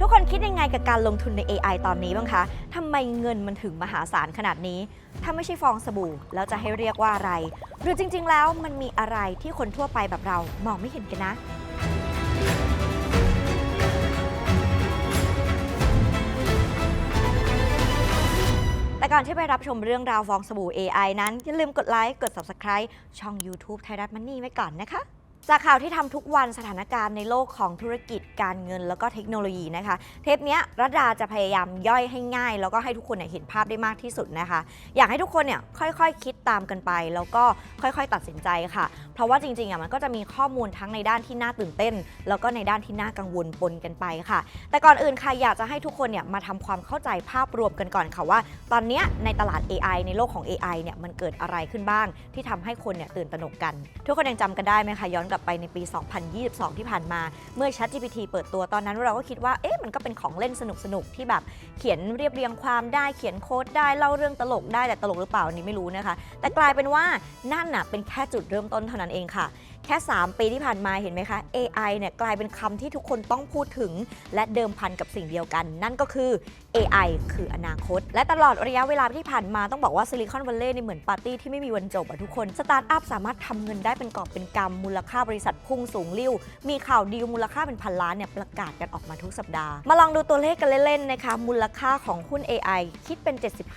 ทุกคนคิดยังไงกับการลงทุนใน AI ตอนนี้บ้างคะทำไมเงินมันถึงมหาศาลขนาดนี้ ถ้าไม่ใช่ฟองสบู่แล้วจะให้เรียกว่าอะไร หรือจริง ๆ แล้วมันมีอะไรที่คนทั่วไปแบบเรามองไม่เห็นกันนะแต่ก่อนที่ไปรับชมเรื่องราวฟองสบู่ AI นั้น อย่าลืมกดไลค์ กด Subscribe ช่อง YouTube ไทยรัฐมันนี่ไว้ก่อนนะคะ จากข่าวที่ทำทุกวันสถานการณ์ในโลกของธุรกิจการเงินแล้วก็เทคโนโลยีนะคะ เทปนี้รัดาจะพยายามย่อยให้ง่าย แล้วก็ให้ทุกคนเนี่ยเห็นภาพได้มากที่สุดนะคะ อยากให้ทุกคนเนี่ยค่อยๆคิดตามกันไป แล้วก็ค่อยๆ ตัดสินใจค่ะ เพราะว่าจริงๆอะมันก็จะมีข้อมูลทั้งในด้านที่น่าตื่นเต้น แล้วก็ในด้านที่น่ากังวลปนกันไปค่ะ แต่ก่อนอื่นค่ะอยากจะให้ทุกคนเนี่ยมาทำความเข้าใจภาพรวมกันก่อนค่ะว่า ตอนนี้ในตลาด AI ในโลกของ AI เนี่ยมันเกิดอะไรขึ้นบ้าง ที่ทำให้คนเนี่ยตื่นตระหนกกัน ทุกคนยังจำกันได้ไหมคะย้อนกลับไปในปี 2022 ที่ผ่านมา เมื่อ ChatGPT เปิดตัวตอนนั้นเราก็คิดว่า เอ๊ะ มันก็เป็นของเล่นสนุกๆ ที่แบบเขียนเรียบเรียงความได้ เขียนโค้ดได้ เล่าเรื่องตลกได้ แต่ตลกหรือเปล่าอันนี้ไม่รู้นะคะ แต่กลายเป็นว่านั่นน่ะเป็นแค่จุดเริ่มต้นเท่านั้นเองค่ะ แค่ 3 ปีที่ผ่านมาเห็นไหมคะ AI เนี่ยกลายเป็นคำที่ทุกคนต้องพูดถึง และเดิมพันกับสิ่งเดียวกัน นั่นก็คือ AI คืออนาคต และตลอดระยะเวลาที่ผ่านมาต้องบอกว่าซิลิคอนวัลเลย์นี่เหมือนปาร์ตี้ที่ไม่มีวันจบอะทุกคน สตาร์ทอัพสามารถทำเงินได้เป็นกอบเป็นกำมูลค่าบริษัทพุ่งสูงลิ่ว มีข่าวดีลมูลค่าเป็นพันล้านเนี่ยประกาศกันออกมาทุกสัปดาห์ มาลองดูตัวเลขกันเล่นๆนะคะมูลค่าของหุ้น AI คิดเป็น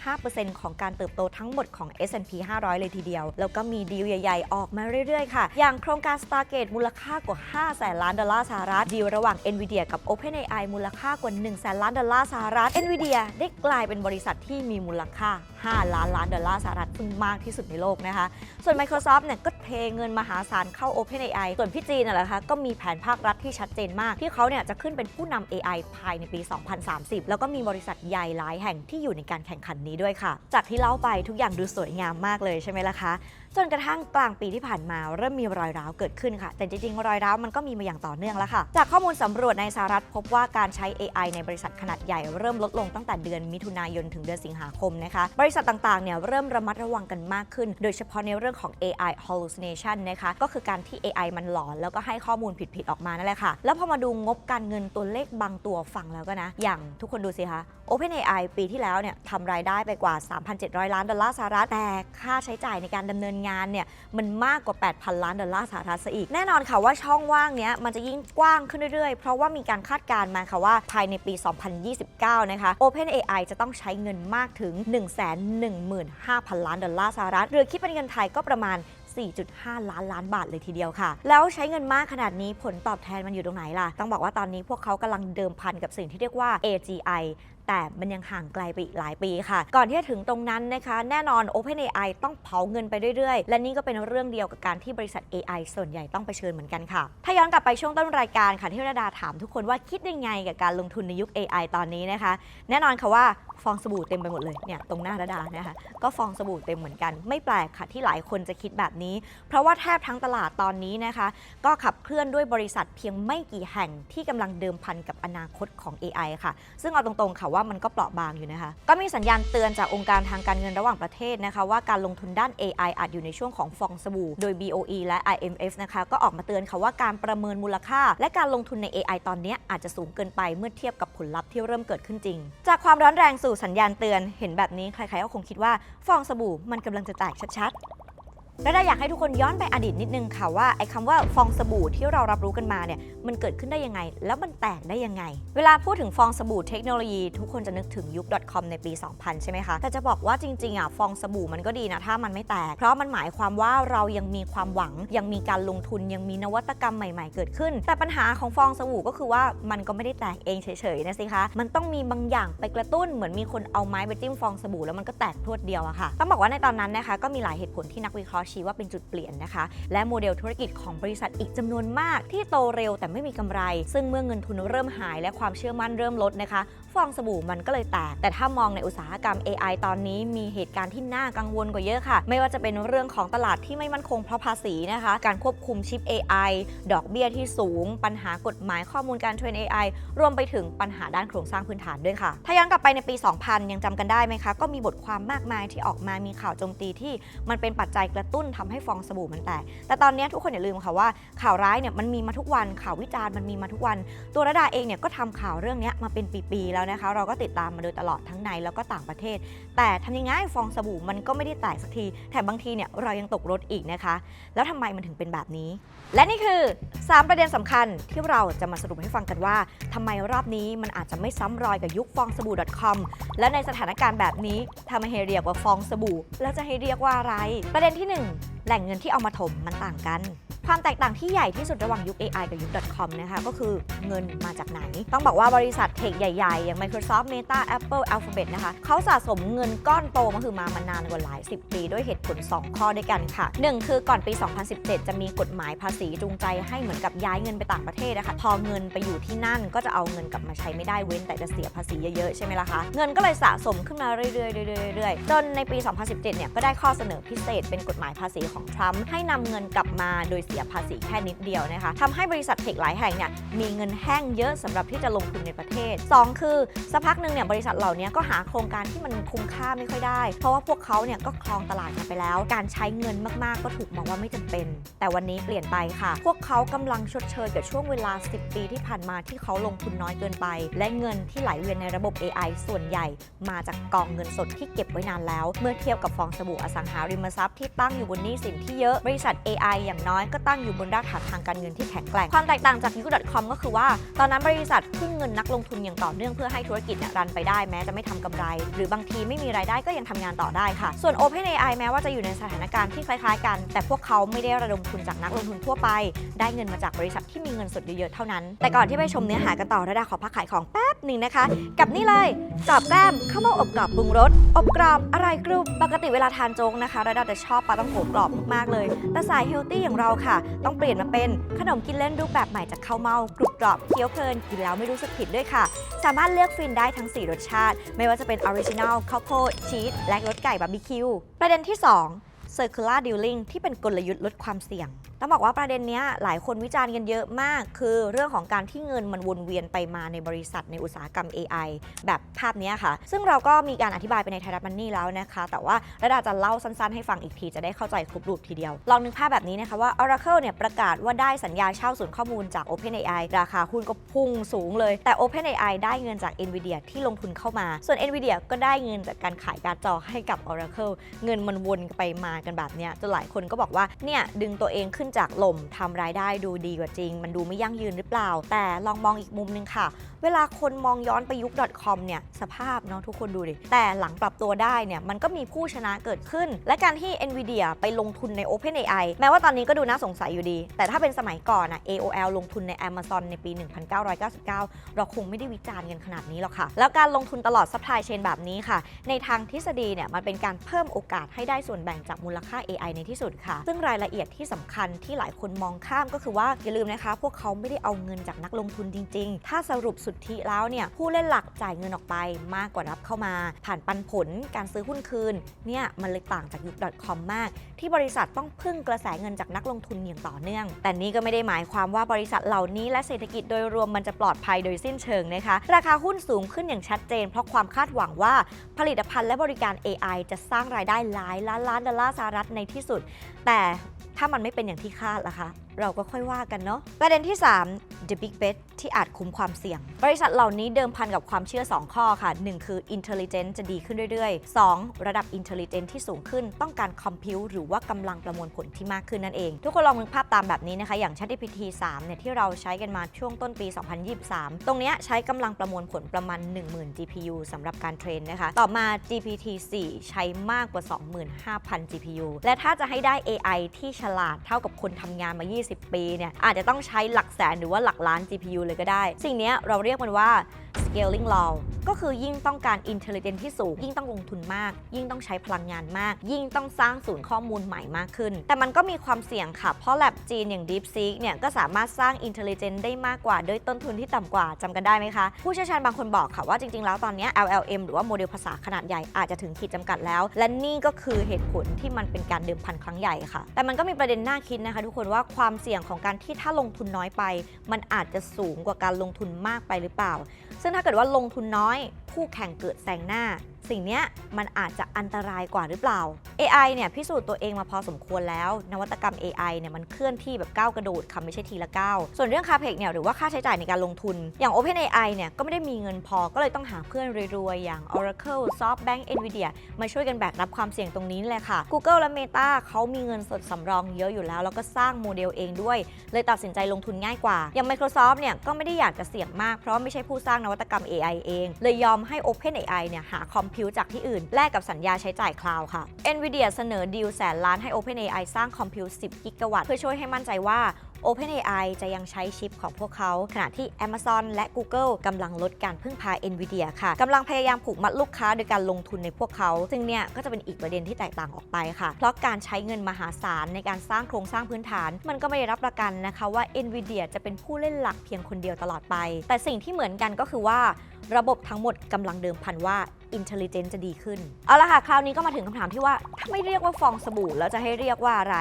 75%ของการเติบโตทั้งหมดของ S&P 500 เลยทีเดียว แล้วก็มีดีลใหญ่ ๆ ออกมาเรื่อยๆค่ะ อย่างโครงการ Stargate มูลค่ากว่า 5 แสนล้านดอลลาร์สหรัฐดีลระหว่าง NVIDIA กับ OpenAI มูลค่ากว่า 1 แสนล้านดอลลาร์สหรัฐ NVIDIA ได้กลายเป็นบริษัทที่มีมูลค่า 5 ล้านล้านดอลลาร์สหรัฐซึ่งมากที่สุดในโลกนะคะ ส่วน Microsoft เนี่ยก็เทเงินมหาศาลเข้า OpenAI ส่วนพี่จีนน่ะแหละคะก็มีแผนภาครัฐที่ชัดเจนมาก ที่เขาเนี่ยจะขึ้นเป็นผู้นำ AI ภายในปี 2030 แล้วก็มีบริษัทใหญ่หลายแห่งที่อยู่ในการแข่งขันนี้ด้วยค่ะ จากที่เล่าไปทุกอย่างดูสวยงามมากเลยใช่ไหมล่ะคะจนกระทั่งกลางปีที่ผ่านมาเริ่มมีรอยร้าวเกิดขึ้นค่ะ แต่จริงๆ รอยร้าวมันก็มีมาอย่างต่อเนื่องแล้วค่ะ จากข้อมูลสำรวจในสหรัฐพบว่าการใช้ AI ในบริษัทขนาดใหญ่เริ่มลดลงตั้งแต่เดือนมิถุนายนถึงเดือนสิงหาคมนะคะ บริษัทต่างๆ เนี่ยเริ่มระมัดระวังกันมากขึ้น โดยเฉพาะในเรื่องของ AI hallucination นะคะ ก็คือการที่ AI มันหลอนแล้วก็ให้ข้อมูลผิดๆ ออกมานั่นแหละค่ะ แล้วพอมาดูงบการเงินตัวเลขบางตัวฟังแล้วก็นะ อย่างทุกคนดูสิคะ OpenAI ปีที่แล้วเนี่ยทำรายได้ไปกว่า 3,700 ล้านดอลลาร์สหรัฐ แต่ค่าใช้จ่ายในการดำเนินงานเนี่ยมันมากกว่า 8,000 ล้านดอลลาร์สหรัฐซะอีก แน่นอนค่ะว่าช่องว่างเนี้ยมันจะยิ่งกว้างขึ้นเรื่อยๆ เพราะว่ามีการคาดการณ์มาค่ะว่าภายในปี 2029 นะคะ OpenAI จะต้องใช้เงินมากถึง 115,000 ล้านดอลลาร์สหรัฐหรือคิดเป็นเงินไทยก็ประมาณ4.5 ล้านล้านบาทเลยทีเดียวค่ะ แล้วใช้เงินมากขนาดนี้ผลตอบแทนมันอยู่ตรงไหนล่ะ ต้องบอกว่าตอนนี้พวกเขากำลังเดิมพันกับสิ่งที่เรียกว่า AGI แต่มันยังห่างไกลไปอีกหลายปีค่ะ ก่อนที่จะถึงตรงนั้นนะคะ แน่นอน OpenAI ต้องเผาเงินไปเรื่อยๆ และนี่ก็เป็นเรื่องเดียวกับการที่บริษัท AI ส่วนใหญ่ต้องไปเชิญเหมือนกันค่ะ ถ้าย้อนกลับไปช่วงต้นรายการค่ะที่รดาถามทุกคนว่าคิดยังไงกับการลงทุนในยุค AI ตอนนี้นะคะ แน่นอนค่ะว่าฟองสบู่เต็มไปหมดเลยเนี่ยตรงหน้าระดานะคะก็ฟองสบู่เต็มเหมือนกัน ไม่แปลกค่ะที่หลายคนจะคิดแบบนี้ เพราะว่าแทบทั้งตลาดตอนนี้นะคะ ก็ขับเคลื่อนด้วยบริษัทเพียงไม่กี่แห่งที่กำลังเดิมพันกับอนาคตของ AI ค่ะ ซึ่งเอาตรงๆค่ะว่ามันก็เปราะบางอยู่นะคะ ก็มีสัญญาณเตือนจากองค์การทางการเงินระหว่างประเทศนะคะ ว่าการลงทุนด้าน AI อาจอยู่ในช่วงของฟองสบู่ โดย BOE และ IMF นะคะก็ออกมาเตือนค่ะว่าการประเมินมูลค่า และการลงทุนใน AI ตอนนี้อาจจะสูงเกินไปเมื่อเทียบกับผลลัพธ์ที่เริ่มเกิดขึ้นจริง จากความร้อนแรงสู่สัญญาณเตือนเห็นแบบนี้ใครๆก็คงคิดว่าฟองสบู่มันกำลังจะแตกชัดๆ และได้อยากให้ทุกคนย้อนไปอดีตนิดนึงค่ะว่าไอ้คำว่าฟองสบู่ที่เรารับรู้กันมาเนี่ยมันเกิดขึ้นได้ยังไง แล้วมันแตกได้ยังไง เวลาพูดถึงฟองสบู่เทคโนโลยี ทุกคนจะนึกถึงยุค .com ในปี 2000 ใช่ไหมคะ แต่จะบอกว่าจริงๆอะฟองสบู่มันก็ดีนะถ้ามันไม่แตก เพราะมันหมายความว่าเรายังมีความหวัง ยังมีการลงทุนยังมีนวัตกรรมใหม่ ๆ เกิดขึ้น แต่ปัญหาของฟองสบู่ก็คือว่ามันก็ไม่ได้แตกเองเฉยๆนะสิคะมันต้องมีบางอย่างไปกระตุ้นเหมือนมีคนเอาไม้ไปจิ้มฟองสบู่แล้วมันก็แตกพรวดเดียวอะค่ะต้องบอกว่าในตอนนั้นนะคะก็มีหลายเหตุผลที่นักวิเคราะห์ชี้ว่าเป็นจุดเปลี่ยนนะคะ และโมเดลธุรกิจของบริษัทอีกจำนวนมากที่โตเร็วแต่ไม่มีกำไร ซึ่งเมื่อเงินทุนเริ่มหายและความเชื่อมั่นเริ่มลดนะคะ องสบู่มันก็เลยแตก แต่ถ้ามองในอุตสาหกรรม AI ตอนนี้มีเหตุการณ์ที่น่ากังวลกว่าเยอะค่ะ ไม่ว่าจะเป็นเรื่องของตลาดที่ไม่มั่นคงเพราะภาษีนะคะ การควบคุมชิป AI ดอกเบี้ยที่สูง ปัญหากฎหมายข้อมูลการเทรน AI รวมไปถึงปัญหาด้านโครงสร้างพื้นฐานด้วยค่ะ ถ้าย้อนกลับไปในปี 2000 ยังจำกันได้ไหมคะ ก็มีบทความมากมายที่ออกมามีข่าวโจมตีที่มันเป็นปัจจัยกระตุ้นตุ้นทำให้ฟองสบู่มันแตก แต่ตอนนี้ทุกคนอย่าลืมค่ะว่าข่าวร้ายเนี่ยมันมีมาทุกวัน ข่าววิจารณ์มันมีมาทุกวัน ตัวระดาเองเนี่ยก็ทำข่าวเรื่องนี้มาเป็นปีๆแล้วนะคะ เราก็ติดตามมาโดยตลอดทั้งในแล้วก็ต่างประเทศ แต่ทำยังไงฟองสบู่มันก็ไม่ได้แตกสักที แถมบางทีเนี่ยเรายังตกรถอีกนะคะ แล้วทำไมมันถึงเป็นแบบนี้ และนี่คือ 3 ประเด็นสำคัญที่เราจะมาสรุปให้ฟังกันว่าทำไมรอบนี้มันอาจจะไม่ซ้ำรอยกับยุคฟองสบู่ .com และในสถานการณ์แบบนี้ทำไมให้เรียกว่าฟองสบู่ แล้วจะให้เรียกว่าอะไร ประเด็นที่ 1 แหล่งเงินที่เอามาถมมันต่างกัน ความแตกต่างที่ใหญ่ที่สุดระหว่างยุค AI กับยุค .com นะคะก็คือเงินมาจากไหน ต้องบอกว่าบริษัทเทคใหญ่ๆ อย่าง Microsoft Meta Apple Alphabet นะคะเขาสะสมเงินก้อนโตมาคือมามานานกว่าหลาย 10 ปีด้วยเหตุผล 2 ข้อด้วยกันค่ะ 1 คือก่อนปี 2017 จะมีกฎหมายภาษีจูงใจให้เหมือนกับย้ายเงินไปต่างประเทศนะคะพอเงินไปอยู่ที่นั่นก็จะเอาเงินกลับมาใช้ไม่ได้เว้นแต่จะเสียภาษีเยอะๆใช่ไหมล่ะคะเงินก็เลยสะสมขึ้นมาเรื่อยๆเรื่อยๆเรื่อยๆจนในปี 2017 เนี่ยก็ได้ข้อเสนอพิเศษเป็นกฎหมายภาษีของทรัมป์ให้นำเงินกลับมาโดยเสียภาษีแค่นิดเดียวนะคะทำให้บริษัทเทคหลายแห่งเนี่ยมีเงินแห้งเยอะสำหรับที่จะลงทุนในประเทศ 2 คือสักพักหนึ่งเนี่ยบริษัทเหล่านี้ก็หาโครงการที่มันคุ้มค่าไม่ค่อยได้ เพราะว่าพวกเขาเนี่ยก็ครองตลาดกันไปแล้ว การใช้เงินมากๆ ก็ถูกมองว่าไม่จำเป็น แต่วันนี้เปลี่ยนไปค่ะ พวกเขากำลังชดเชยกับช่วงเวลา 10 ปีที่ผ่านมาที่เขาลงทุนน้อยเกินไป และเงินที่ไหลเวียนในระบบ AI ส่วนใหญ่ มาจากกองเงินสดที่เก็บไว้นานแล้ว เมื่อเทียบกับฟองสบู่อสังหาริมทรัพย์ที่ตั้งอยู่บนหนี้สินที่เยอะบริษัท AI อย่างน้อยก็ตั้งอยู่บนรากฐานทางการเงินที่แข็งแกร่ง ความแตกต่างจาก y o u .com ก็คือว่า ตอนนั้นบริษัทพึ่งเงินนักลงทุนอย่างต่อเนื่องเพื่อให้ธุรกิจรันไปได้แม้จะไม่ทำกำไร หรือบางทีไม่มีรายได้ก็ยังทำงานต่อได้ค่ะ ส่วน OpenAI แม้ว่าจะอยู่ในสถานการณ์ที่คล้ายๆกัน แต่พวกเขาไม่ได้ระดมทุนจากนักลงทุนทั่วไป ได้เงินมาจากบริษัทที่มีเงินสดเยอะๆเท่านั้น แต่ก่อนที่ไปชมเนื้อหากันต่อระดาขอพักขายของแป๊บหนึ่งนะคะ กับนี่เลยกรอบแก้มข้าวเม่าอบกรอบปรุงรสอบกรอบอะไรกรุบปกติเวลาทานโจ๊กนะคะระดาจะชอบปลาต้องโขกรอบมากๆเลย แต่สายเฮลตี้อย่างเราค่ะต้องเปลี่ยนมาเป็นขนมกินเล่นรูปแบบใหม่จากข้าวเมากรุบกรอบเคี้ยวเพลินกินแล้วไม่รู้สึกผิดด้วยค่ะ สามารถเลือกฟินได้ทั้ง 4 รสชาติ ไม่ว่าจะเป็นออริจินัลข้าวโพดชีสและรสไก่บาร์บีคิวประเด็นที่ 2 Circular Dealing ที่เป็นกลยุทธ์ลดความเสี่ยง ต้องบอกว่าประเด็นนี้หลายคนวิจารณ์กันเยอะมาก คือเรื่องของการที่เงินมันวนเวียนไปมาในบริษัทในอุตสาหกรรม AI แบบภาพนี้ค่ะ ซึ่งเราก็มีการอธิบายไปในไทยรัฐมันนี่แล้วนะคะ แต่ว่าระดาจะเล่าสั้นๆ ให้ฟังอีกทีจะได้เข้าใจครบรูปทีเดียว ลองนึกภาพแบบนี้นะคะว่า Oracle เนี่ยประกาศว่าได้สัญญาเช่าศูนย์ข้อมูลจาก OpenAI ราคาหุ้นก็พุ่งสูงเลย แต่ OpenAI ได้เงินจาก NVIDIA ที่ลงทุนเข้ามา ส่วน NVIDIA ก็ได้เงินจากการขายการ์ดจอให้กับ Oracle เงินมันวนไปมากันแบบเนี้ยจนหลายคนก็บอกว่าเนี่ยดึงตัวเองขึ้นจากหล่มทำรายได้ดูดีกว่าจริง มันดูไม่ยั่งยืนหรือเปล่า แต่ลองมองอีกมุมนึงค่ะ เวลาคนมองย้อนไปยุค .com เนี่ยสภาพเนาะทุกคนดูดิ แต่หลังปรับตัวได้เนี่ยมันก็มีผู้ชนะเกิดขึ้น และการที่ NVIDIA ไปลงทุนใน OpenAI แม้ว่าตอนนี้ก็ดูน่าสงสัยอยู่ดี แต่ถ้าเป็นสมัยก่อนอะ AOL ลงทุนใน Amazon ในปี 1999 เราคงไม่ได้วิจารณ์กันขนาดนี้หรอกค่ะ แล้วการลงทุนตลอด supply chain แบบนี้ค่ะ ในทางทฤษฎีเนี่ยมันเป็นการเพิ่มโอกาสให้ได้ส่วนแบ่งจากมูลค่า AI ในที่สุดค่ะ ซึ่งรายละเอียดที่สำคัญที่หลายคนมองข้ามก็คือว่าอย่าลืมนะคะ พวกเขาไม่ได้เอาเงินจากนักลงทุนจริง ๆ ถ้าสรุปสุทธิแล้วเนี่ยผู้เล่นหลักจ่ายเงินออกไปมากกว่ารับเข้ามา ผ่านปันผลการซื้อหุ้นคืนเนี่ยมันเลยต่างจากยุค .com มาก ที่บริษัทต้องพึ่งกระแสเงินจากนักลงทุนอย่างต่อเนื่อง แต่นี่ก็ไม่ได้หมายความว่าบริษัทเหล่านี้และเศรษฐกิจโดยรวมมันจะปลอดภัยโดยสิ้นเชิงนะคะ ราคาหุ้นสูงขึ้นอย่างชัดเจน เพราะความคาดหวังว่าผลิตภัณฑ์และบริการ AI จะสร้างรายได้หลายล้านล้านดอลลาร์สหรัฐในที่สุด แต่ถ้ามันไม่เป็นอย่างที่คาดล่ะคะ เราก็ค่อยว่ากันเนาะประเด็นที่ 3 the big bet ที่อาจคุ้มความเสี่ยง บริษัทเหล่านี้เดิมพันกับความเชื่อ 2 ข้อค่ะ 1 คือ intelligence จะดีขึ้นเรื่อยๆ 2 ระดับ intelligence ที่สูงขึ้นต้องการ compute หรือว่ากำลังประมวลผลที่มากขึ้นนั่นเอง ทุกคนลองนึกภาพตามแบบนี้นะคะ อย่าง ChatGPT 3เนี่ยที่เราใช้กันมาช่วงต้นปี 2023 ตรงเนี้ยใช้กำลังประมวลผลประมาณ 10,000 GPU สำหรับการเทรนนะคะ ต่อมา GPT 4ใช้มากกว่า 25,000 GPU และถ้าจะให้ได้ AI ที่ฉลาดเท่ากับคนทำงานมา 20 ปีเนี่ยอาจจะต้องใช้หลักแสนหรือว่าหลักล้าน GPU เลยก็ได้ สิ่งนี้เราเรียกมันว่า scaling law ก็คือยิ่งต้องการ intelligence ที่สูง ยิ่งต้องลงทุนมาก ยิ่งต้องใช้พลังงานมาก ยิ่งต้องสร้างศูนย์ข้อมูลใหม่มากขึ้น แต่มันก็มีความเสี่ยงค่ะ เพราะ lab จีนอย่าง DeepSeek เนี่ยก็สามารถสร้าง intelligence ได้มากกว่า ด้วยต้นทุนที่ต่ำกว่าจำกันได้ไหมคะ ผู้เชี่ยวชาญบางคนบอกค่ะว่าจริง ๆ แล้วตอนนี้ LLM หรือว่าโมเดลภาษาขนาดใหญ่อาจจะถึงขีดจำกัดแล้ว และนี่ก็คือเหตุผลที่มันเป็นการเดิมพันครั้งใหญ่ค่ะ แต่มันก็มีประเด็นน่าคิดนะคะ ทุกคนว่าความเสี่ยงของการที่ถ้าลงทุนน้อยไป มันอาจจะสูงกว่าการลงทุนมากไปหรือเปล่า ซึ่งถ้าเกิดว่าลงทุนน้อย คู่แข่งเกิดแซงหน้า สิ่งนี้มันอาจจะอันตรายกว่าหรือเปล่า AI เนี่ยพิสูจน์ตัวเองมาพอสมควรแล้ว นวัตกรรม AI เนี่ยมันเคลื่อนที่แบบก้าวกระโดดค่ะไม่ใช่ทีละก้าวส่วนเรื่องคาเพกเนี่ยหรือว่าค่าใช้จ่ายในการลงทุน อย่าง OpenAI เนี่ยก็ไม่ได้มีเงินพอก็เลยต้องหาเพื่อนรวยๆ อย่าง Oracle SoftBank Nvidia มาช่วยกันแบกรับความเสี่ยงตรงนี้เลยค่ะ Google และ Meta เขามีเงินสดสำรองเยอะอยู่แล้ว แล้วก็สร้างโมเดลเองด้วย เลยตัดสินใจลงทุนง่ายกว่า อย่าง Microsoft เนี่ยก็ไม่ได้อยากจะเสี่ยงมากเพราะไม่ใช่ผู้สร้างนวัตกรรม AI เอง เลยยอมให้ OpenAI เนี่ยหาคอมพิวจากที่อื่น แลกกับสัญญาใช้จ่ายคลาวด์ค่ะ Nvidia เสนอดีลแสนล้านให้ OpenAI สร้างคอมพิวต์10 กิกะวัตต์เพื่อช่วยให้มั่นใจว่า OpenAI จะยังใช้ชิปของพวกเขา ขณะที่ Amazon และ Google กำลังลดการพึ่งพา Nvidia ค่ะกำลังพยายามผูกมัดลูกค้าโดยการลงทุนในพวกเขา ซึ่งเนี่ยก็จะเป็นอีกประเด็นที่แตกต่างออกไปค่ะ เพราะการใช้เงินมหาศาลในการสร้างโครงสร้างพื้นฐาน มันก็ไม่ได้รับประกันนะคะว่า Nvidia จะเป็นผู้เล่นหลักเพียงคนเดียวตลอดไป แต่สิ่งที่เหมือนกันก็คือว่าระบบทั้งหมดกำลังเดิมพันว่า Intelligent จะดีขึ้น เอาละค่ะ คราวนี้ก็มาถึงคำถามที่ว่าถ้าไม่เรียกว่าฟองสบู่แล้วจะให้เรียกว่าอะไร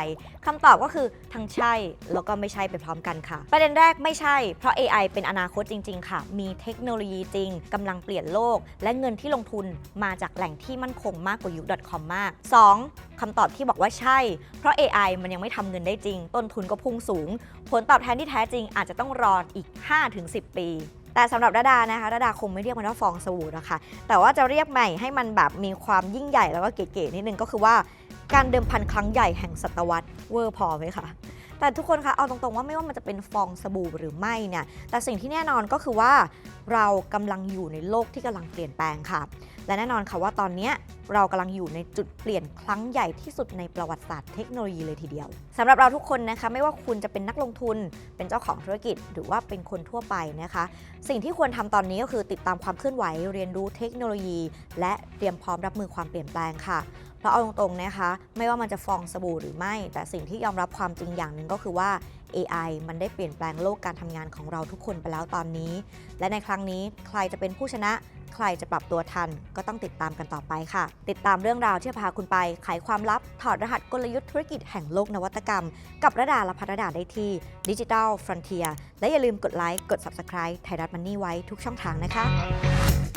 คำตอบก็คือทั้งใช่ แล้วก็ไม่ใช่ไปพร้อมกันค่ะ ประเด็นแรกไม่ใช่ เพราะ AI เป็นอนาคตจริง ๆ ค่ะ มีเทคโนโลยีจริงกำลังเปลี่ยนโลก และเงินที่ลงทุนมาจากแหล่งที่มั่นคงมากกว่ายุค .com มาก 2. คำตอบที่บอกว่าใช่ เพราะ AI มันยังไม่ทำเงินได้จริง ต้นทุนก็พุ่งสูง ผลตอบแทนที่แท้จริงอาจจะต้องรออีก 5-10 ปี แต่สำหรับดาดานะคะดาดาคงไม่เรียกมันว่าฟองสบู่นะคะแต่ว่าจะเรียกใหม่ให้มันแบบมีความยิ่งใหญ่แล้วก็เก๋ๆนิดนึงก็คือว่าการเดิมพันครั้งใหญ่แห่งศตวรรษเวอร์พอไหมคะแต่ทุกคนคะเอาตรงๆว่าไม่ว่ามันจะเป็นฟองสบู่หรือไม่เนี่ยแต่สิ่งที่แน่นอนก็คือว่าเรากำลังอยู่ในโลกที่กำลังเปลี่ยนแปลงค่ะ และแน่นอนค่ะว่าตอนนี้เรากำลังอยู่ในจุดเปลี่ยนครั้งใหญ่ที่สุดในประวัติศาสตร์เทคโนโลยีเลยทีเดียวสำหรับเราทุกคนนะคะไม่ว่าคุณจะเป็นนักลงทุน เป็นเจ้าของธุรกิจ หรือว่าเป็นคนทั่วไปนะคะ สิ่งที่ควรทำตอนนี้ก็คือติดตามความเคลื่อนไหวเรียนรู้เทคโนโลยี และเตรียมพร้อมรับมือความเปลี่ยนแปลงค่ะเพราะเอาตรงๆนะคะ ไม่ว่ามันจะฟองสบู่หรือไม่ แต่สิ่งที่ยอมรับความจริงอย่างหนึ่งก็คือว่า AI มันได้เปลี่ยนแปลงโลกการทำงานของเราทุกคนไปแล้วตอนนี้ และในครั้งนี้ใครจะเป็นผู้ชนะ ใครจะปรับตัวทันก็ต้องติดตามกันต่อไปค่ะ ติดตามเรื่องราวที่พาคุณไปไขความลับ ถอดรหัสกลยุทธ์ธุรกิจแห่งโลกนวัตกรรม กับระดาและพัฒดาได้ที่ Digital Frontier และอย่าลืมกดไลค์กด Subscribe ไทยรัฐมันนี่ไว้ทุกช่องทางนะคะ